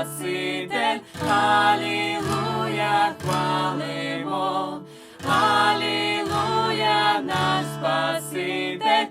Спаситель, Алілуя, хвалимо, Алілуя, наш Спаситель.